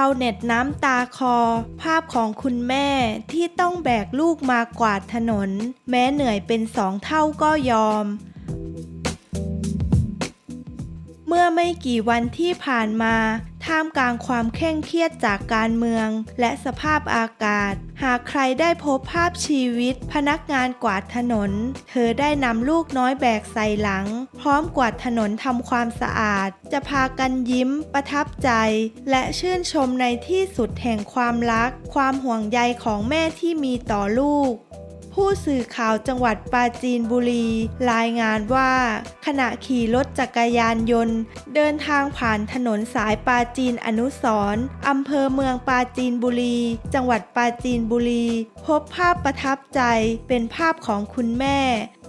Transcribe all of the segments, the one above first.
าวเน็ตน้ำตาคอ ภาพของคุณแม่ที่ต้องแบกลูกมากวาดถนน แม้เหนื่อยเป็นสองเท่าก็ยอม มื่อไม่กี่วันที่ผ่านมา ท่ามกลางความเคร่งเครียดจากการเมือง และสภาพอากาศ หากใครได้พบภาพชีวิต พนักงานกวาดถนน เธอได้นำลูกน้อยแบกใส่หลัง พร้อมกวาดถนนทำความสะอาด จะพากันยิ้ม ประทับใจ และชื่นชมในที่สุดแห่งความรัก ความห่วงใยของแม่ที่มีต่อลูก ผู้สื่อข่าวจังหวัดปราจีนบุรี รายงานว่า ขณะขี่รถจักรยานยนต์ เดินทางผ่านถนนสายปราจีนอนุสรณ์อำเภอเมืองปราจีนบุรี จังหวัดปราจีนบุรี พบภาพประทับใจเป็นภาพของคุณแม่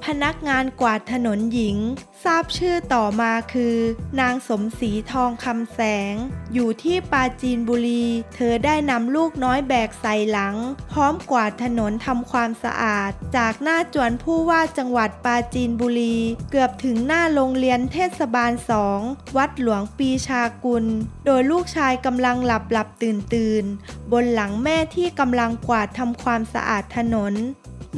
พนักงานกวาดถนนหญิง ทราบชื่อต่อมาคือ นางสมศรีทองคำแสง อยู่ที่ปราจีนบุรี เธอได้นำลูกน้อยแบกใส่หลัง พร้อมกวาดถนนทำความสะอาด จากหน้าจวนผู้ว่าจังหวัดปราจีนบุรี เกือบถึงหน้าโรงเรียนเทศบาลสองวัดหลวงปีชากุล โดยลูกชายกำลังหลับหลับตื่นตื่นบนหลังแม่ที่กำลังกวาดทำความสะอาดถนน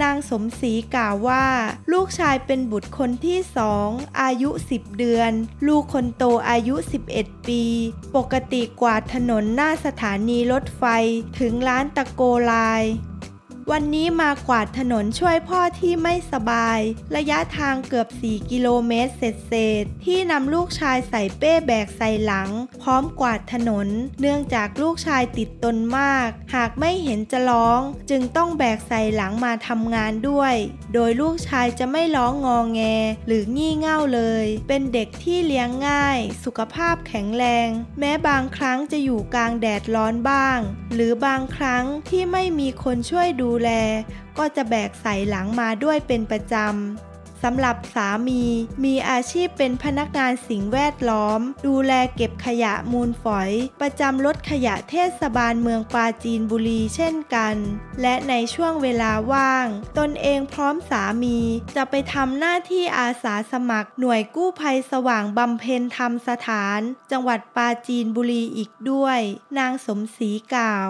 นางสมศรีกล่าวว่า ลูกชายเป็นบุตรคนที่สองอายุ 10 เดือน ลูกคนโตอายุ 11 ปี ปกติกวาดถนนหน้าสถานีรถไฟถึงร้านตะโกลาย วันนี้มากวาดถนนช่วยพ่อที่ไม่สบาย ระยะทางเกือบ 4 กิโลเมตรเศษๆที่นำลูกชายใส่เป้แบกใส่หลัง พร้อมกวาดถนน เนื่องจากลูกชายติดตนมาก หากไม่เห็นจะร้อง จึงต้องแบกใส่หลังมาทำงานด้วย โดยลูกชายจะไม่ร้องงอแง หรืองี่เง่าเลย เป็นเด็กที่เลี้ยงง่าย สุขภาพแข็งแรง แม้บางครั้งจะอยู่กลางแดดร้อนบ้าง หรือบางครั้งที่ไม่มีคนช่วยดูแล ก็จะแบกใส่หลังมาด้วยเป็นประจำสำหรับสามีมีอาชีพเป็นพนักงานสิ่งแวดล้อม ดูแลเก็บขยะมูลฝอย ประจำรถขยะเทศบาลเมืองปราจีนบุรีเช่นกัน และในช่วงเวลาว่าง ตนเองพร้อมสามีจะไปทำหน้าที่อาสาสมัคร หน่วยกู้ภัยสว่างบำเพ็ญธรรมสถาน จังหวัดปราจีนบุรีอีกด้วย นางสมศรีกล่าว